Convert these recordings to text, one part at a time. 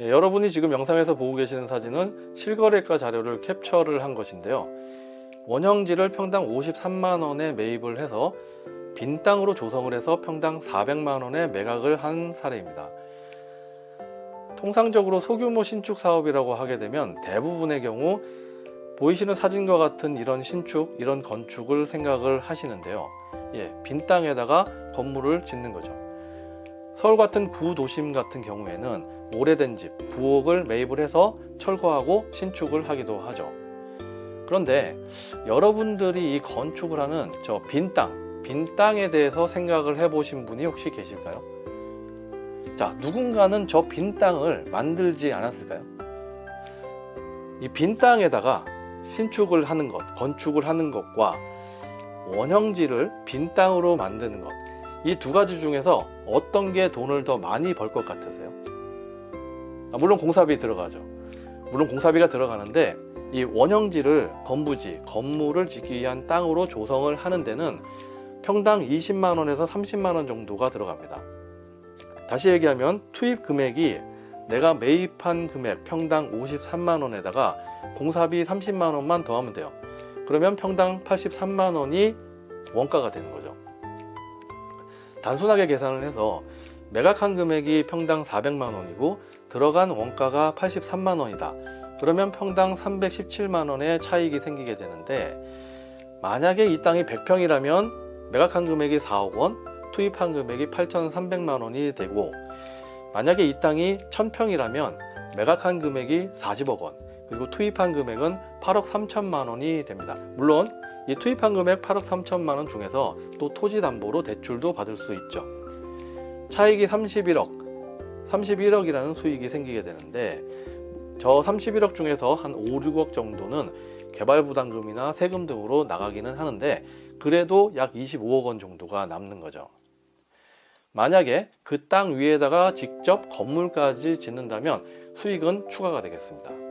예, 여러분이 지금 영상에서 보고 계시는 사진은 실거래가 자료를 캡처를 한 것인데요. 원형지를 평당 53만 원에 매입을 해서 빈 땅으로 조성을 해서 평당 400만 원에 매각을 한 사례입니다. 통상적으로 소규모 신축 사업이라고 하게 되면 대부분의 경우 보이시는 사진과 같은 이런 신축, 이런 건축을 생각을 하시는데요. 예, 빈 땅에다가 건물을 짓는 거죠. 서울 같은 구도심 같은 경우에는 오래된 집, 부엌을 매입을 해서 철거하고 신축을 하기도 하죠. 그런데 여러분들이 이 건축을 하는 저 빈 땅, 빈 땅에 대해서 생각을 해보신 분이 혹시 계실까요? 자, 누군가는 저 빈 땅을 만들지 않았을까요? 이 빈 땅에다가 신축을 하는 것, 건축을 하는 것과 원형지를 빈 땅으로 만드는 것, 이 두 가지 중에서 어떤 게 돈을 더 많이 벌 것 같으세요? 아, 물론 공사비 들어가죠. 물론 공사비가 들어가는데 이 원형지를 건부지, 건물을 짓기 위한 땅으로 조성을 하는 데는 평당 20만 원에서 30만 원 정도가 들어갑니다. 다시 얘기하면 투입 금액이 내가 매입한 금액 평당 53만 원에다가 공사비 30만 원만 더하면 돼요. 그러면 평당 83만 원이 원가가 되는 거죠. 단순하게 계산을 해서 매각한 금액이 평당 400만 원이고 들어간 원가가 83만 원이다. 그러면 평당 317만 원의 차익이 생기게 되는데 만약에 이 땅이 100평이라면 매각한 금액이 4억 원, 투입한 금액이 8,300만 원이 되고 만약에 이 땅이 1000평이라면 매각한 금액이 40억 원, 그리고 투입한 금액은 8억 3천만 원이 됩니다. 물론 이 투입한 금액 8억 3천만 원 중에서 또 토지 담보로 대출도 받을 수 있죠. 차익이 31억, 31억이라는 수익이 생기게 되는데 저 31억 중에서 한 5, 6억 정도는 개발 부담금이나 세금 등으로 나가기는 하는데 그래도 약 25억 원 정도가 남는 거죠. 만약에 그 땅 위에다가 직접 건물까지 짓는다면 수익은 추가가 되겠습니다.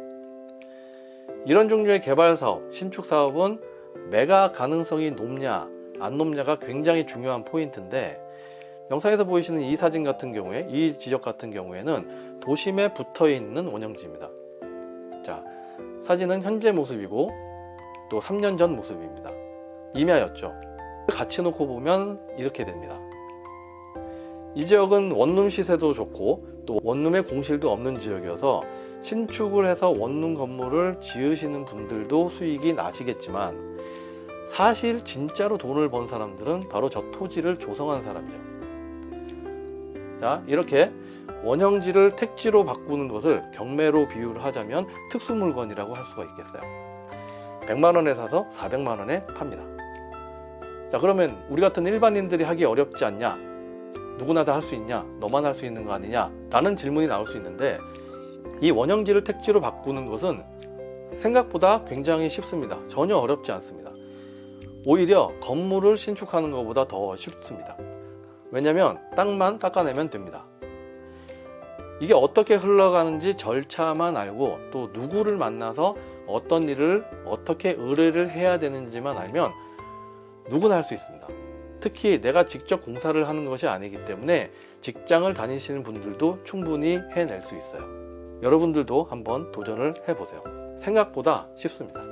이런 종류의 개발 사업, 신축 사업은 매각 가능성이 높냐, 안 높냐가 굉장히 중요한 포인트인데 영상에서 보이시는 이 사진 같은 경우에 이 지적 같은 경우에는 도심에 붙어 있는 원형지입니다. 자, 사진은 현재 모습이고 또 3년 전 모습입니다. 임야였죠. 같이 놓고 보면 이렇게 됩니다. 이 지역은 원룸 시세도 좋고 또 원룸의 공실도 없는 지역이어서 신축을 해서 원룸 건물을 지으시는 분들도 수익이 나시겠지만 사실 진짜로 돈을 번 사람들은 바로 저 토지를 조성한 사람이죠. 자, 이렇게 원형지를 택지로 바꾸는 것을 경매로 비유를 하자면 특수 물건이라고 할 수가 있겠어요. 100만 원에 사서 400만 원에 팝니다. 자, 그러면 우리 같은 일반인들이 하기 어렵지 않냐? 누구나 다 할 수 있냐? 너만 할 수 있는 거 아니냐? 라는 질문이 나올 수 있는데 이 원형지를 택지로 바꾸는 것은 생각보다 굉장히 쉽습니다. 전혀 어렵지 않습니다. 오히려 건물을 신축하는 것보다 더 쉽습니다. 왜냐하면 땅만 깎아내면 됩니다. 이게 어떻게 흘러가는지 절차만 알고 또 누구를 만나서 어떤 일을 어떻게 의뢰를 해야 되는지만 알면 누구나 할 수 있습니다. 특히 내가 직접 공사를 하는 것이 아니기 때문에 직장을 다니시는 분들도 충분히 해낼 수 있어요. 여러분들도 한번 도전을 해보세요. 생각보다 쉽습니다.